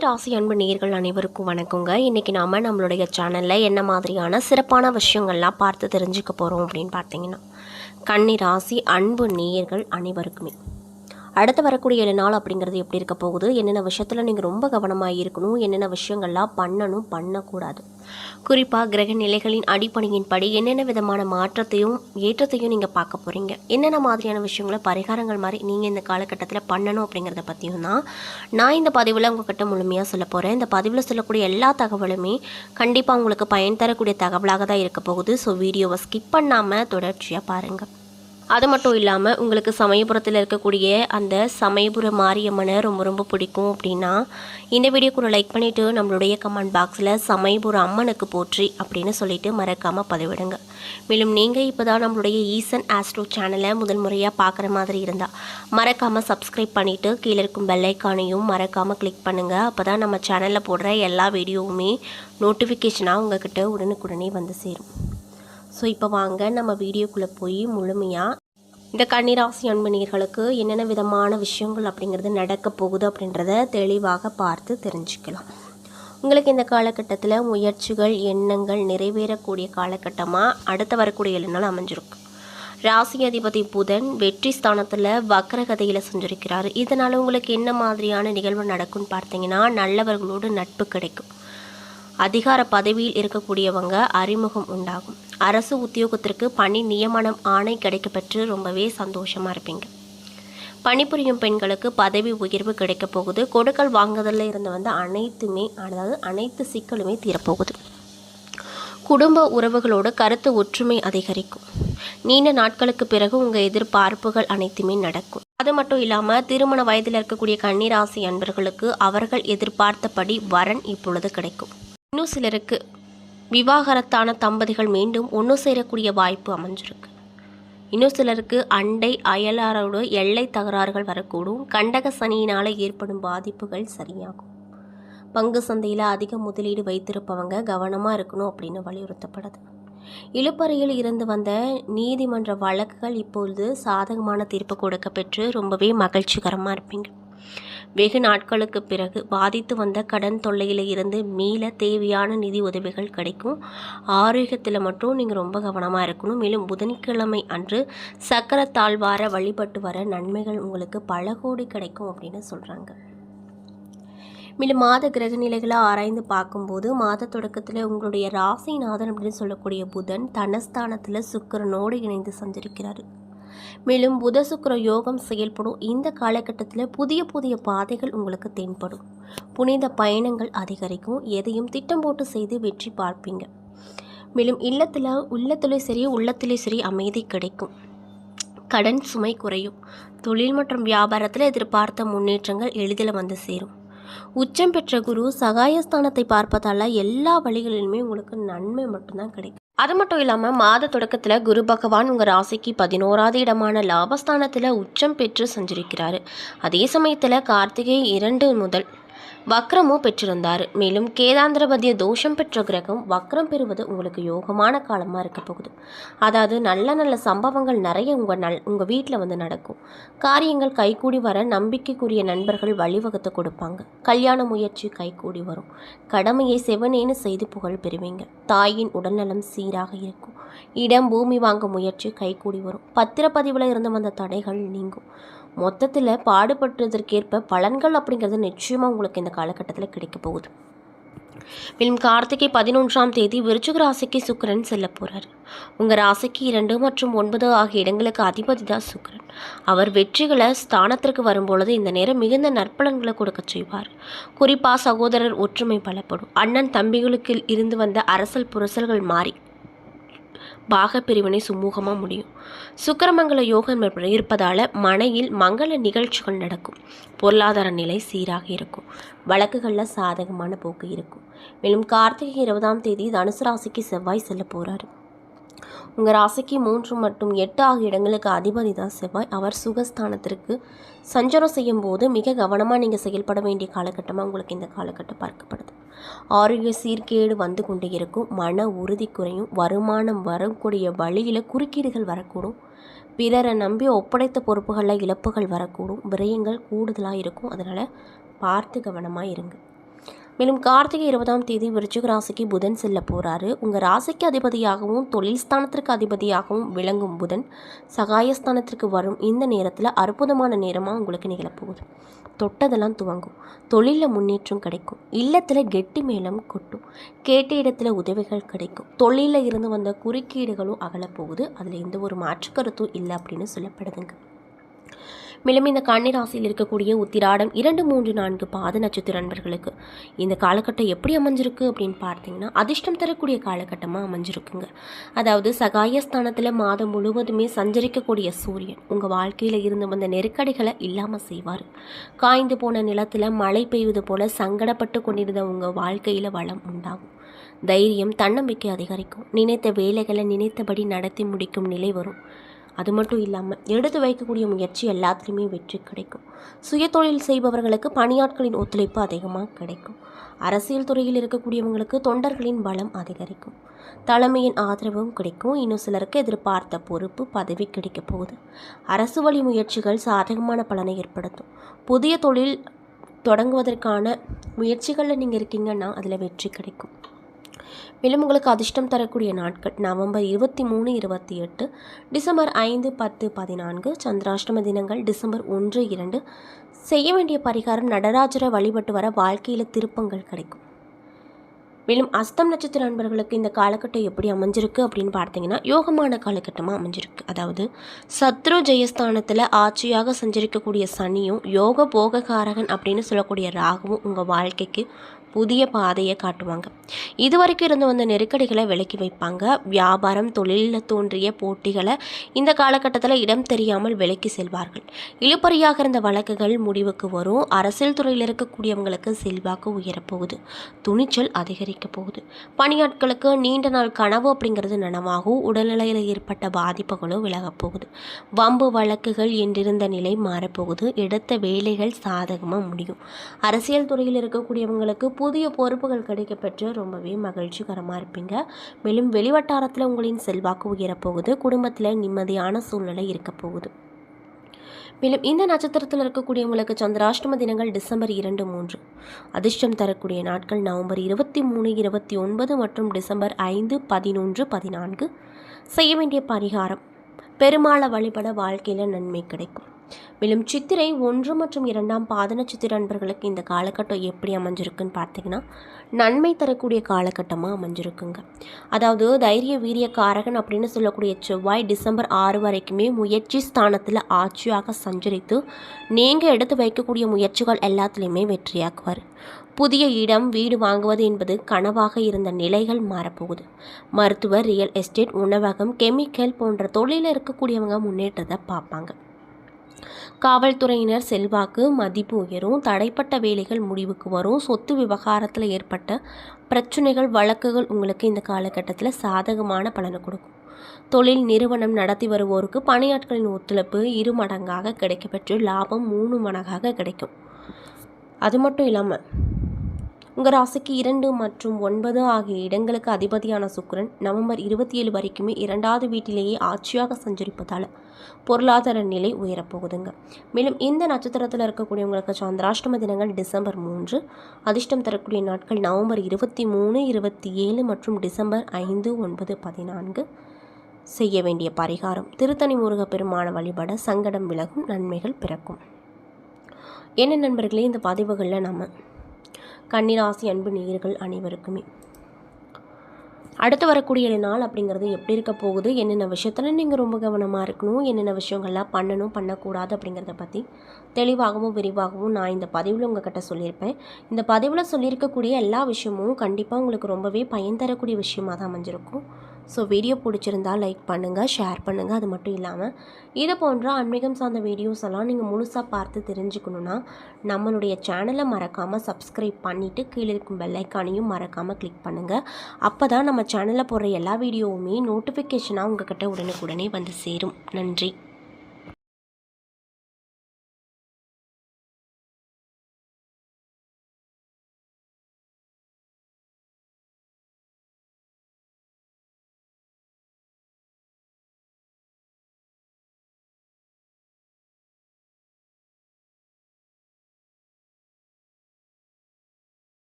ராசி அன்பு நேர்கள் அனைவருக்கும் வணக்கங்க. இன்றைக்கி நாம் நம்மளுடைய சேனலில் என்ன மாதிரியான சிறப்பான விஷயங்கள்லாம் பார்த்து தெரிஞ்சுக்க போகிறோம் அப்படின்னு பார்த்தீங்கன்னா கன்னி ராசி அன்பு நேயர்கள் அனைவருக்குமே. அடுத்து வரக்கூடிய ஏழு நாள் அப்படிங்கிறது எப்படி இருக்க போகுது? என்னென்ன விஷயத்தில் நீங்கள் ரொம்ப கவனமாக இருக்கணும்? என்னென்ன விஷயங்கள்லாம் பண்ணணும்? பண்ணக்கூடாது. குறிப்பாக கிரக நிலைகளின் அடிப்படையின் படி என்னென்ன விதமான மாற்றத்தையும் ஏற்றத்தையும் நீங்கள் பார்க்க போகிறீங்க என்னென்ன மாதிரியான விஷயங்களை பரிகாரங்கள் மாதிரி நீங்கள் இந்த காலகட்டத்தில் பண்ணணும் அப்படிங்கிறத பற்றியும் தான் நான் இந்த பதிவில் உங்ககிட்ட முழுமையாக சொல்ல போகிறேன் இந்த பதிவில் சொல்லக்கூடிய எல்லா தகவலுமே கண்டிப்பாக உங்களுக்கு பயன் தரக்கூடிய தகவலாக தான் இருக்க போகுது. ஸோ வீடியோவை ஸ்கிப் பண்ணாமல் தொடர்ச்சியாக பாருங்கள் அது மட்டும் இல்லாமல் உங்களுக்கு சமயபுரத்தில் இருக்கக்கூடிய அந்த சமயபுர மாரியம்மனை ரொம்ப ரொம்ப பிடிக்கும் அப்படின்னா இந்த வீடியோக்குள்ள லைக் பண்ணிவிட்டு நம்மளுடைய கமெண்ட் பாக்ஸில் சமயபுர அம்மனுக்கு போற்றி அப்படின்னு சொல்லிட்டு மறக்காமல் பதிவிடுங்க. மேலும் நீங்கள் இப்போ தான் நம்மளுடைய ஈசன் ஆஸ்ட்ரோ சேனலை முதல் முறையாக பார்க்குற மாதிரி இருந்தால் மறக்காமல் சப்ஸ்கிரைப் பண்ணிவிட்டு கீழே இருக்கும் பெல்லைக்கானையும் மறக்காமல் கிளிக் பண்ணுங்கள் அப்போ தான் நம்ம சேனலில் போடுற எல்லா வீடியோவுமே நோட்டிஃபிகேஷனாக உங்கள்கிட்ட உடனுக்குடனே வந்து சேரும். ஸோ இப்போ வாங்க நம்ம வீடியோக்குள்ளே போய் முழுமையாக இந்த கன்னிராசி அன்பணியர்களுக்கு என்னென்ன விதமான விஷயங்கள் அப்படிங்கிறது நடக்க போகுது அப்படின்றத தெளிவாக பார்த்து தெரிஞ்சுக்கலாம். உங்களுக்கு இந்த காலகட்டத்தில் முயற்சிகள் எண்ணங்கள் நிறைவேறக்கூடிய காலகட்டமாக அடுத்து வரக்கூடிய ஏழு நாள் அமைஞ்சிருக்கு. ராசி அதிபதி புதன் வெற்றி ஸ்தானத்தில் வக்கரகதையில் செஞ்சுருக்கிறார். இதனால் உங்களுக்கு என்ன மாதிரியான நிகழ்வு நடக்கும்னு பார்த்தீங்கன்னா நல்லவர்களோடு நட்பு கிடைக்கும். அதிகார பதவியில் இருக்கக்கூடியவங்க அறிமுகம் உண்டாகும். அரசு உத்தியோகத்திற்கு பணி நியமனம் ஆணை கிடைக்கப்பெற்று ரொம்பவே சந்தோஷமாக இருப்பீங்க. பணிபுரியும் பெண்களுக்கு பதவி உயர்வு கிடைக்க போகுது. கொடுக்கல் வாங்குதலில் இருந்து வந்து அனைத்துமே அதாவது அனைத்து சிக்கலுமே தீரப்போகுது. குடும்ப உறவுகளோடு கருத்து ஒற்றுமை அதிகரிக்கும். நீண்ட நாட்களுக்கு பிறகு உங்கள் எதிர்பார்ப்புகள் அனைத்துமே நடக்கும். அது மட்டும் இல்லாமல் திருமண வயதில் இருக்கக்கூடிய கன்னிராசி அன்பர்களுக்கு அவர்கள் எதிர்பார்த்தபடி வரன் இப்பொழுது கிடைக்கும். இன்னும் சிலருக்கு விவாகரத்தான தம்பதிகள் மீண்டும் ஒன்று சேரக்கூடிய வாய்ப்பு அமைஞ்சிருக்கு. இன்னும் சிலருக்கு அண்டை அயலாரோடு எல்லை தகராறுகள் வரக்கூடும். கண்டக சனியினால் ஏற்படும் பாதிப்புகள் சரியாகும். பங்கு சந்தையில் அதிக முதலீடு வைத்திருப்பவங்க கவனமாக இருக்கணும் அப்படின்னு வலியுறுத்தப்படுது. இழுப்பறையில் இருந்து வந்த நீதிமன்ற வழக்குகள் இப்பொழுது சாதகமான தீர்ப்பு கொடுக்க பெற்று ரொம்பவே மகிழ்ச்சிகரமாக இருப்பீங்க. வெகு நாட்களுக்கு பிறகு பாதித்து வந்த கடன் தொல்லையில் இருந்து மீள தேவையான நிதி உதவிகள் கிடைக்கும். ஆரோக்கியத்தில் மட்டும் நீங்கள் ரொம்ப கவனமாக இருக்கணும். மேலும் புதன்கிழமை அன்று சக்கர தாழ்வார வழிபட்டு வர நன்மைகள் உங்களுக்கு பல கோடி கிடைக்கும் அப்படின்னு சொல்கிறாங்க மேலும் மாத கிரக நிலைகளை ஆராய்ந்து பார்க்கும்போது மாத தொடக்கத்தில் உங்களுடைய ராசிநாதன் அப்படின்னு சொல்லக்கூடிய புதன் தனஸ்தானத்தில் சுக்கரனோடு இணைந்து சஞ்சரிக்கிறார். மேலும் புத சுக்கர யோகம் செயல்படும் இந்த காலகட்டத்தில் புதிய புதிய பாதைகள் உங்களுக்கு தென்படும். புனித பயணங்கள் அதிகரிக்கும். எதையும் திட்டம் போட்டு செய்து வெற்றி பார்ப்பீங்க. மேலும் இல்லத்தில் உள்ளத்திலே சரி உள்ளத்திலே சரி அமைதி கிடைக்கும். கடன் சுமை குறையும். தொழில் மற்றும் வியாபாரத்தில் எதிர்பார்த்த முன்னேற்றங்கள் எளிதில் வந்து சேரும். உச்சம் பெற்ற குரு சகாயஸ்தானத்தை பார்ப்பதால் எல்லா வழிகளிலுமே உங்களுக்கு நன்மை மட்டும்தான் கிடைக்கும். அது மட்டும் இல்லாமல் மாத தொடக்கத்தில் குரு பகவான் உங்கள் ராசிக்கு பதினோராவது இடமான லாபஸ்தானத்தில் உச்சம் பெற்று செஞ்சிருக்கிறாரு. அதே சமயத்தில் கார்த்திகை இரண்டு முதல் வக்ரமும் பெற்றிருந்தார். மேலும் கேதாந்திரபதிய தோஷம் பெற்ற கிரகம் வக்ரம் பெறுவது உங்களுக்கு யோகமான காலமாக இருக்க போகுது. அதாவது நல்ல நல்ல சம்பவங்கள் நிறைய உங்கள் நல் உங்கள் வீட்டில் வந்து நடக்கும். காரியங்கள் கைகூடி வர நம்பிக்கைக்குரிய நண்பர்கள் வழிவகுத்து கொடுப்பாங்க. கல்யாண முயற்சி கைகூடி வரும். கடமையை செவனேன்னு செய்து புகழ் பெறுவீங்க. தாயின் உடல்நலம் சீராக இருக்கும். இடம் பூமி வாங்க முயற்சி கைகூடி வரும். பத்திரப்பதிவில் இருந்து வந்த தடைகள் நீங்கும். மொத்தத்தில் பாடுபட்டதற்கேற்ப பலன்கள் அப்படிங்கிறது நிச்சயமாக உங்களுக்கு இந்த காலகட்டத்தில் கிடைக்க போகுது. மேலும் கார்த்திகை பதினொன்றாம் தேதி விருச்சிக ராசிக்கு சுக்கிரன் செல்ல போகிறார் உங்கள் ராசிக்கு இரண்டு மற்றும் ஒன்பது ஆகிய இடங்களுக்கு அதிபதி தான் சுக்கரன். அவர் வெற்றிகளை ஸ்தானத்திற்கு வரும்பொழுது இந்த நேரம் மிகுந்த நற்பலன்களை கொடுக்க செய்வார். குறிப்பாக சகோதரர் ஒற்றுமை பலப்படும். அண்ணன் தம்பிகளுக்கு இருந்து வந்த அரசல் புரசல்கள் மாறி பாகப்பிரிவினை சுமூகமாக முடியும். சுக்கரமங்கல யோகம் இருப்பதால் மனையில் மங்கள நிகழ்ச்சிகள் நடக்கும். பொருளாதார நிலை சீராக இருக்கும். வழக்குகளில் சாதகமான போக்கு இருக்கும். மேலும் கார்த்திகை இருபதாம் தேதி தனுசு ராசிக்கு செவ்வாய் செல்ல போகிறாரு உங்கள் ராசிக்கு மூன்று மற்றும் எட்டு ஆகிய இடங்களுக்கு அதிபதி தான் செவ்வாய். அவர் சுகஸ்தானத்திற்கு சஞ்சாரம் செய்யும் போது மிக கவனமாக நீங்கள் செயல்பட வேண்டிய காலகட்டமாக உங்களுக்கு இந்த காலகட்டம் பார்க்கப்படுது. ஆரோக்கிய சீர்கேடு வந்து கொண்டு இருக்கும். மன உறுதி குறையும். வருமானம் வரக்கூடிய வழியில் குறுக்கீடுகள் வரக்கூடும். பிறரை நம்பி ஒப்படைத்த பொறுப்புகளில் இழப்புகள் வரக்கூடும். விரயங்கள் கூடுதலாக இருக்கும். அதனால் பார்த்து கவனமாக இருங்க. மேலும் கார்த்திகை இருபதாம் தேதி விருச்சிக ராசிக்கு புதன் செல்ல போகிறாரு உங்கள் ராசிக்கு அதிபதியாகவும் தொழில் ஸ்தானத்திற்கு அதிபதியாகவும் விளங்கும் புதன் சகாயஸ்தானத்திற்கு வரும் இந்த நேரத்தில் அற்புதமான நேரமாக உங்களுக்கு நிகழப்போகுது தொட்டதெல்லாம் துவங்கும். தொழிலில் முன்னேற்றம் கிடைக்கும். இல்லத்தில் கெட்டி மேளம் கொட்டும். கேட்ட இடத்துல உதவிகள் கிடைக்கும். தொழிலில் இருந்து வந்த குறுக்கீடுகளும் அகலப்போகுது அதில் எந்த ஒரு மாற்று கருத்தும் இல்லை அப்படின்னு சொல்லப்படுதுங்க. மேலும் இந்த கன்னிராசியில் இருக்கக்கூடிய உத்திராடம் இரண்டு மூன்று நான்கு பாத நட்சத்திர நண்பர்களுக்கு இந்த காலகட்டம் எப்படி அமைஞ்சிருக்கு அப்படின்னு பார்த்தீங்கன்னா அதிர்ஷ்டம் தரக்கூடிய காலகட்டமாக அமைஞ்சிருக்குங்க. அதாவது சகாயஸ்தானத்தில் மாதம் முழுவதுமே சஞ்சரிக்கக்கூடிய சூரியன் உங்கள் வாழ்க்கையில் இருந்து வந்த நெருக்கடிகளை இல்லாமல் செய்வார். காய்ந்து போன நிலத்தில் மழை பெய்வது போல சங்கடப்பட்டு கொண்டிருந்த உங்கள் வாழ்க்கையில் வளம் உண்டாகும். தைரியம் தன்னம்பிக்கை அதிகரிக்கும். நினைத்த வேலைகளை நினைத்தபடி நடத்தி முடிக்கும் நிலை வரும். அது மட்டும் இல்லாமல் எடுத்து வைக்கக்கூடிய முயற்சி எல்லாத்துலேயுமே வெற்றி கிடைக்கும். சுய தொழில் செய்பவர்களுக்கு பணியாட்களின் ஒத்துழைப்பு அதிகமாக கிடைக்கும். அரசியல் துறையில் இருக்கக்கூடியவங்களுக்கு தொண்டர்களின் பலம் அதிகரிக்கும். தலைமையின் ஆதரவும் கிடைக்கும். இன்னும் சிலருக்கு எதிர்பார்த்த பொறுப்பு பதவி கிடைக்க போகுது. அரசு வழி முயற்சிகள் சாதகமான பலனை ஏற்படுத்தும். புதிய தொழில் தொடங்குவதற்கான முயற்சிகளில் நீங்கள் இருக்கீங்கன்னா அதில் வெற்றி கிடைக்கும். மேலும் உங்களுக்கு அதிர்ஷ்டம் தரக்கூடிய நாட்கள் நவம்பர் இருபத்தி மூணு இருபத்தி எட்டு டிசம்பர் ஐந்து பத்து பதினான்கு சந்திராஷ்டம தினங்கள் டிசம்பர் ஒன்று இரண்டு. செய்ய வேண்டிய பரிகாரம் நடராஜரை வழிபட்டு வர வாழ்க்கையில் திருப்பங்கள் கிடைக்கும். மேலும் அஸ்தம் நட்சத்திர நண்பர்களுக்கு இந்த காலகட்டம் எப்படி அமைஞ்சிருக்கு அப்படின்னு பார்த்தீங்கன்னா யோகமான காலகட்டமாக அமைஞ்சிருக்கு. அதாவது சத்ரு ஜெயஸ்தானத்தில் ஆட்சியாக சஞ்சரிக்கக்கூடிய சனியும் யோக போககாரகன் அப்படின்னு சொல்லக்கூடிய ராகுவும் உங்கள் வாழ்க்கைக்கு புதிய பாதையை காட்டுவாங்க. இதுவரைக்கும் இருந்து வந்த நெருக்கடிகளை விலக்கி வைப்பாங்க. வியாபாரம் தொழிலில் தோன்றிய போட்டிகளை இந்த காலகட்டத்தில் இடம் தெரியாமல் விலக்கி செல்வார்கள். இழுப்பறியாக இருந்த வழக்குகள் முடிவுக்கு வரும். அரசியல் துறையில் இருக்கக்கூடியவங்களுக்கு செல்வாக்கு உயரப்போகுது. துணிச்சல் அதிகரிக்க போகுது. பணியாட்களுக்கு நீண்ட நாள் கனவு அப்படிங்கிறது நனவாகும் உடல்நிலையில் ஏற்பட்ட பாதிப்புகளும் விலகப் போகுது. வம்பு வழக்குகள் என்றிருந்த நிலை மாறப்போகுது. எடுத்த வேலைகள் சாதகமாக முடியும். அரசியல் துறையில் இருக்கக்கூடியவங்களுக்கு புதிய பொறுப்புகள் கிடைக்கப்பெற்று ரொம்பவே மகிழ்ச்சிகரமாக இருப்பீங்க. மேலும் வெளிவட்டாரத்தில் உங்களின் செல்வாக்கு உயரப்போகுது. குடும்பத்தில் நிம்மதியான சூழ்நிலை இருக்க போகுது. மேலும் இந்த நட்சத்திரத்தில் இருக்கக்கூடியவங்களுக்கு சந்திராஷ்டம தினங்கள் டிசம்பர் இரண்டு மூன்று. அதிர்ஷ்டம் தரக்கூடிய நாட்கள் நவம்பர் இருபத்தி மூணு இருபத்தி ஒன்பது மற்றும் டிசம்பர் ஐந்து பதினொன்று பதினான்கு. செய்ய வேண்டிய பரிகாரம். பெருமாளை வழிபட வாழ்க்கையில் நன்மை கிடைக்கும். மேலும் சித்திரை ஒன்று மற்றும் இரண்டாம் பாதன சித்திர அன்பர்களுக்கு இந்த காலகட்டம் எப்படி அமைஞ்சிருக்குன்னு பார்த்தீங்கன்னா நன்மை தரக்கூடிய காலகட்டமாக அமைஞ்சிருக்குங்க. அதாவது தைரிய வீரிய காரகன் அப்படின்னு சொல்லக்கூடிய செவ்வாய் டிசம்பர் ஆறு வரைக்குமே முயற்சி ஸ்தானத்தில் ஆட்சியாக சஞ்சரித்து நீங்கள் எடுத்து வைக்கக்கூடிய முயற்சிகள் எல்லாத்துலேயுமே வெற்றியாக்குவார். புதிய இடம் வீடு வாங்குவது என்பது கனவாக இருந்த நிலைகள் மாறப்போகுது. மருத்துவர் ரியல் எஸ்டேட் உணவகம் கெமிக்கல் போன்ற தொழிலில் இருக்கக்கூடியவங்க முன்னேற்றத்தை பார்ப்பாங்க. காவல்துறையினர் செல்வாக்கு மதிப்பு உயரும் தடைப்பட்ட வேலைகள் முடிவுக்கு வரும் சொத்து விவகாரத்தில் ஏற்பட்ட பிரச்சனைகள் வழக்குகள் உங்களுக்கு இந்த காலகட்டத்தில் சாதகமான பலனை கொடுக்கும். தொழில் நிறுவனம் நடத்தி வருவோருக்கு பணியாட்களின் ஒத்துழைப்பு இரு மடங்காக கிடைக்கப்பெற்று லாபம் மூணு மடங்காக கிடைக்கும். அது மட்டும் இல்லாமல் உங்கள் ராசிக்கு இரண்டு மற்றும் ஒன்பது ஆகிய இடங்களுக்கு அதிபதியான சுக்கரன் நவம்பர் இருபத்தி ஏழு வரைக்குமே இரண்டாவது வீட்டிலேயே ஆட்சியாக சஞ்சரிப்பதால் பொருளாதார நிலை உயரப்போகுதுங்க. மேலும் இந்த நட்சத்திரத்தில் இருக்கக்கூடியவங்களுக்கு சந்திராஷ்டம தினங்கள் டிசம்பர் மூன்று அதிர்ஷ்டம் தரக்கூடிய நாட்கள் நவம்பர் இருபத்தி மூணு இருபத்தி ஏழு மற்றும் டிசம்பர் ஐந்து ஒன்பது பதினான்கு. செய்ய வேண்டிய பரிகாரம் திருத்தணி முருகப்பெருமான வழிபட சங்கடம் விலகும் நன்மைகள் பிறக்கும். என்ன நண்பர்களே இந்த பதிவுகளில் நம்ம கன்னிராசி அன்பு நேயர்கள் அனைவருக்குமே. அடுத்து வரக்கூடிய நாள் அப்படிங்கிறது எப்படி இருக்க போகுது என்னென்ன விஷயத்தில் நீங்கள் ரொம்ப கவனமாக இருக்கணும் என்னென்ன விஷயங்கள்லாம் பண்ணணும் பண்ணக்கூடாது அப்படிங்கிறத பற்றி தெளிவாகவும் விரிவாகவும் நான் இந்த பதிவில் உங்ககிட்ட சொல்லியிருப்பேன். இந்த பதிவில் சொல்லியிருக்கக்கூடிய எல்லா விஷயமும் கண்டிப்பாக உங்களுக்கு ரொம்பவே பயன் தரக்கூடிய விஷயமாக தான் அமைஞ்சிருக்கும். ஸோ வீடியோ பிடிச்சிருந்தா லைக் பண்ணுங்கள் ஷேர் பண்ணுங்கள் அது மட்டும் இல்லாமல் இது போன்ற ஆன்மீகம் சார்ந்த வீடியோஸ் எல்லாம் நீங்கள் முழுசாக பார்த்து தெரிஞ்சுக்கணுன்னா நம்மளுடைய சேனலை மறக்காமல் சப்ஸ்கிரைப் பண்ணிவிட்டு கீழே இருக்கும் பெல்லைக்கானையும் மறக்காமல் கிளிக் பண்ணுங்கள் அப்போ தான் நம்ம சேனலில் போடுற எல்லா வீடியோவுமே நோட்டிஃபிகேஷனாக உங்கள்கிட்ட உடனுக்குடனே வந்து சேரும். நன்றி.